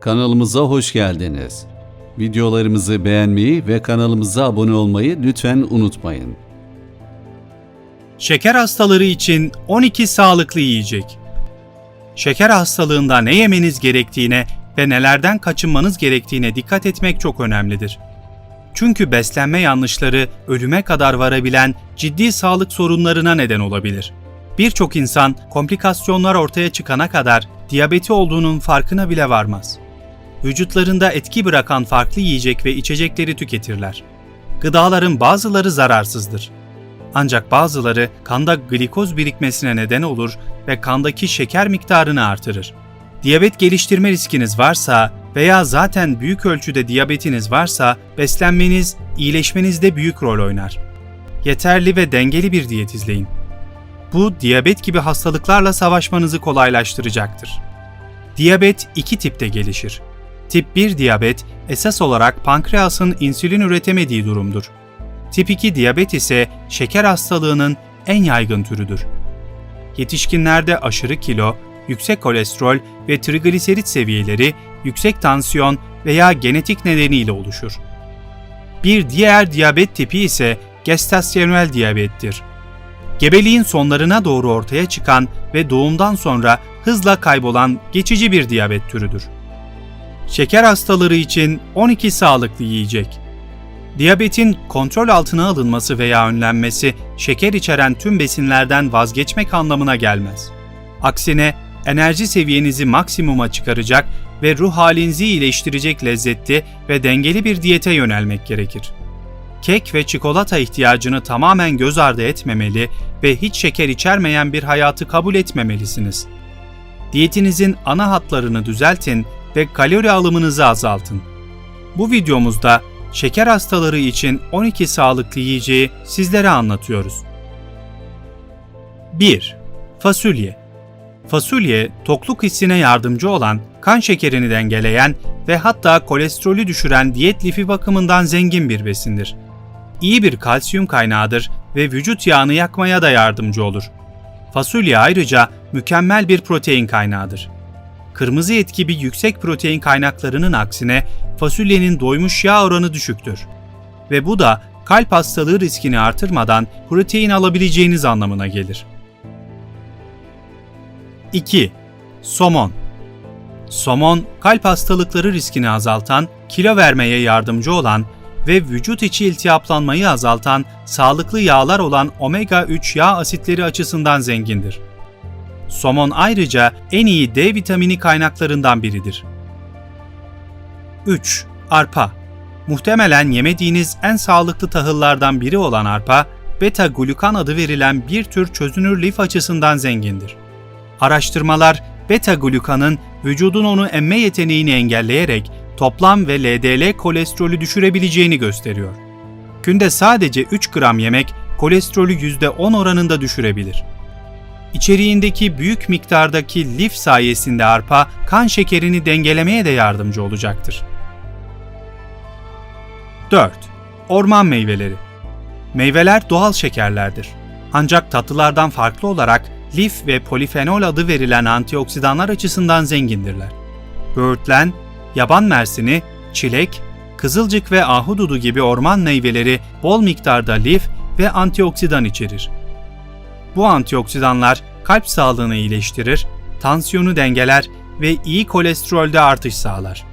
Kanalımıza hoş geldiniz. Videolarımızı beğenmeyi ve kanalımıza abone olmayı lütfen unutmayın. Şeker hastaları için 12 sağlıklı yiyecek. Şeker hastalığında ne yemeniz gerektiğine ve nelerden kaçınmanız gerektiğine dikkat etmek çok önemlidir. Çünkü beslenme yanlışları ölüme kadar varabilen ciddi sağlık sorunlarına neden olabilir. Birçok insan komplikasyonlar ortaya çıkana kadar diyabeti olduğunun farkına bile varmaz. Vücutlarında etki bırakan farklı yiyecek ve içecekleri tüketirler. Gıdaların bazıları zararsızdır. Ancak bazıları kanda glikoz birikmesine neden olur ve kandaki şeker miktarını artırır. Diyabet geliştirme riskiniz varsa veya zaten büyük ölçüde diyabetiniz varsa beslenmeniz iyileşmenizde büyük rol oynar. Yeterli ve dengeli bir diyet izleyin. Bu diyabet gibi hastalıklarla savaşmanızı kolaylaştıracaktır. Diyabet iki tipte gelişir. Tip 1 diyabet esas olarak pankreasın insülin üretemediği durumdur. Tip 2 diyabet ise şeker hastalığının en yaygın türüdür. Yetişkinlerde aşırı kilo, yüksek kolesterol ve trigliserit seviyeleri, yüksek tansiyon veya genetik nedeniyle oluşur. Bir diğer diyabet tipi ise gestasyonel diyabettir. Gebeliğin sonlarına doğru ortaya çıkan ve doğumdan sonra hızla kaybolan geçici bir diyabet türüdür. Şeker hastaları için 12 sağlıklı yiyecek. Diyabetin kontrol altına alınması veya önlenmesi şeker içeren tüm besinlerden vazgeçmek anlamına gelmez. Aksine enerji seviyenizi maksimuma çıkaracak ve ruh halinizi iyileştirecek lezzetli ve dengeli bir diyete yönelmek gerekir. Kek ve çikolata ihtiyacını tamamen göz ardı etmemeli ve hiç şeker içermeyen bir hayatı kabul etmemelisiniz. Diyetinizin ana hatlarını düzeltin ve kalori alımınızı azaltın. Bu videomuzda şeker hastaları için 12 sağlıklı yiyeceği sizlere anlatıyoruz. 1. Fasulye Fasulye, tokluk hissine yardımcı olan, kan şekerini dengeleyen ve hatta kolesterolü düşüren diyet lifi bakımından zengin bir besindir. İyi bir kalsiyum kaynağıdır ve vücut yağını yakmaya da yardımcı olur. Fasulye ayrıca mükemmel bir protein kaynağıdır. Kırmızı et gibi yüksek protein kaynaklarının aksine fasulyenin doymuş yağ oranı düşüktür. Ve bu da kalp hastalığı riskini artırmadan protein alabileceğiniz anlamına gelir. 2. Somon Somon, kalp hastalıkları riskini azaltan, kilo vermeye yardımcı olan ve vücut içi iltihaplanmayı azaltan sağlıklı yağlar olan omega 3 yağ asitleri açısından zengindir. Somon ayrıca en iyi D vitamini kaynaklarından biridir. 3. Arpa Muhtemelen yemediğiniz en sağlıklı tahıllardan biri olan arpa, beta glukan adı verilen bir tür çözünür lif açısından zengindir. Araştırmalar beta glukanın vücudun onu emme yeteneğini engelleyerek toplam ve LDL kolesterolü düşürebileceğini gösteriyor. Günde sadece 3 gram yemek kolesterolü %10 oranında düşürebilir. İçeriğindeki büyük miktardaki lif sayesinde arpa kan şekerini dengelemeye de yardımcı olacaktır. 4. Orman meyveleri Meyveler doğal şekerlerdir. Ancak tatlılardan farklı olarak lif ve polifenol adı verilen antioksidanlar açısından zengindirler. Böğürtlen, yaban mersini, çilek, kızılcık ve ahududu gibi orman meyveleri bol miktarda lif ve antioksidan içerir. Bu antioksidanlar kalp sağlığını iyileştirir, tansiyonu dengeler ve iyi kolesterolde artış sağlar.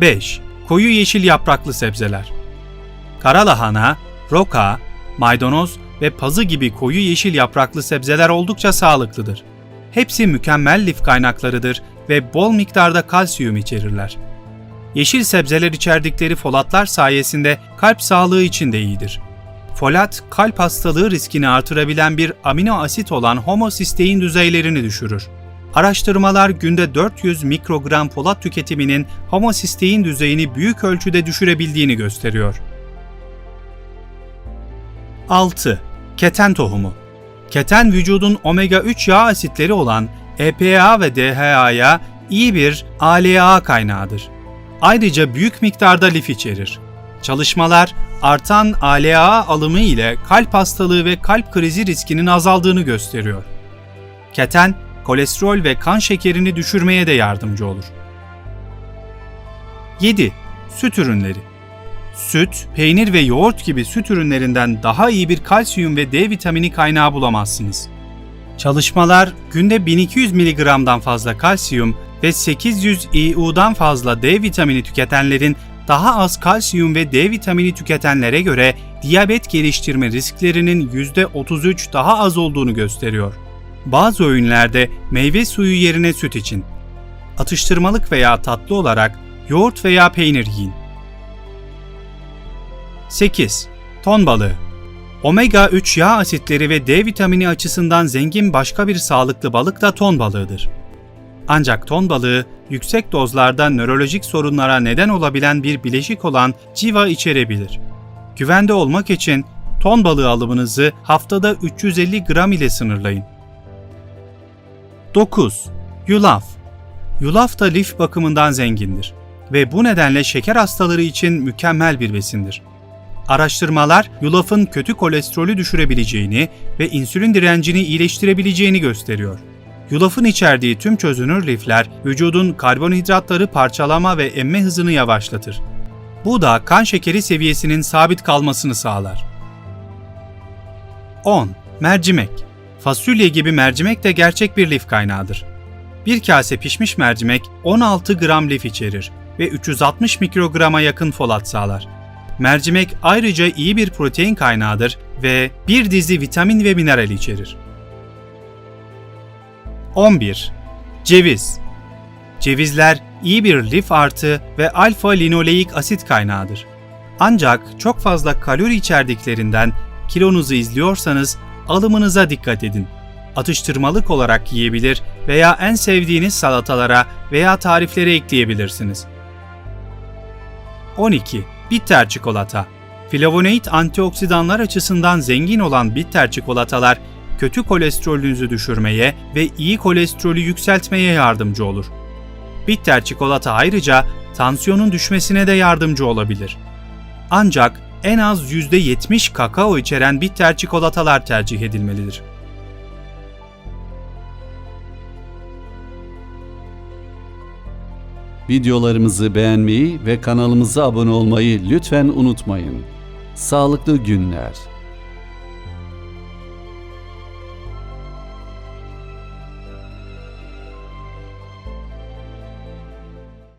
5. Koyu yeşil yapraklı sebzeler. Kara lahana, roka, maydanoz ve pazı gibi koyu yeşil yapraklı sebzeler oldukça sağlıklıdır. Hepsi mükemmel lif kaynaklarıdır ve bol miktarda kalsiyum içerirler. Yeşil sebzeler içerdikleri folatlar sayesinde kalp sağlığı için de iyidir. Folat, kalp hastalığı riskini artırabilen bir amino asit olan homosistein düzeylerini düşürür. Araştırmalar günde 400 mikrogram folat tüketiminin homosistein düzeyini büyük ölçüde düşürebildiğini gösteriyor. 6. Keten tohumu Keten vücudun omega 3 yağ asitleri olan EPA ve DHA'ya iyi bir ALA kaynağıdır. Ayrıca büyük miktarda lif içerir. Çalışmalar artan ALA alımı ile kalp hastalığı ve kalp krizi riskinin azaldığını gösteriyor. Keten, kolesterol ve kan şekerini düşürmeye de yardımcı olur. 7. Süt ürünleri Süt, peynir ve yoğurt gibi süt ürünlerinden daha iyi bir kalsiyum ve D vitamini kaynağı bulamazsınız. Çalışmalar günde 1200 mg'dan fazla kalsiyum ve 800 IU'dan fazla D vitamini tüketenlerin daha az kalsiyum ve D vitamini tüketenlere göre diyabet geliştirme risklerinin %33 daha az olduğunu gösteriyor. Bazı öğünlerde meyve suyu yerine süt için. Atıştırmalık veya tatlı olarak yoğurt veya peynir yiyin. 8. Ton balığı Omega 3 yağ asitleri ve D vitamini açısından zengin başka bir sağlıklı balık da ton balığıdır. Ancak ton balığı yüksek dozlarda nörolojik sorunlara neden olabilen bir bileşik olan civa içerebilir. Güvende olmak için ton balığı alımınızı haftada 350 gram ile sınırlayın. 9. Yulaf Yulaf da lif bakımından zengindir ve bu nedenle şeker hastaları için mükemmel bir besindir. Araştırmalar yulafın kötü kolesterolü düşürebileceğini ve insülin direncini iyileştirebileceğini gösteriyor. Yulafın içerdiği tüm çözünür lifler vücudun karbonhidratları parçalama ve emme hızını yavaşlatır. Bu da kan şekeri seviyesinin sabit kalmasını sağlar. 10. Mercimek Fasulye gibi mercimek de gerçek bir lif kaynağıdır. Bir kase pişmiş mercimek 16 gram lif içerir ve 360 mikrograma yakın folat sağlar. Mercimek ayrıca iyi bir protein kaynağıdır ve bir dizi vitamin ve mineral içerir. 11. Ceviz Cevizler iyi bir lif artı ve alfa linoleik asit kaynağıdır. Ancak çok fazla kalori içerdiklerinden kilonuzu izliyorsanız alımınıza dikkat edin. Atıştırmalık olarak yiyebilir veya en sevdiğiniz salatalara veya tariflere ekleyebilirsiniz. 12. Bitter çikolata Flavonoid antioksidanlar açısından zengin olan bitter çikolatalar kötü kolesterolünüzü düşürmeye ve iyi kolesterolü yükseltmeye yardımcı olur. Bitter çikolata ayrıca tansiyonun düşmesine de yardımcı olabilir. Ancak en az %70 kakao içeren bitter çikolatalar tercih edilmelidir. Videolarımızı beğenmeyi ve kanalımıza abone olmayı lütfen unutmayın. Sağlıklı günler.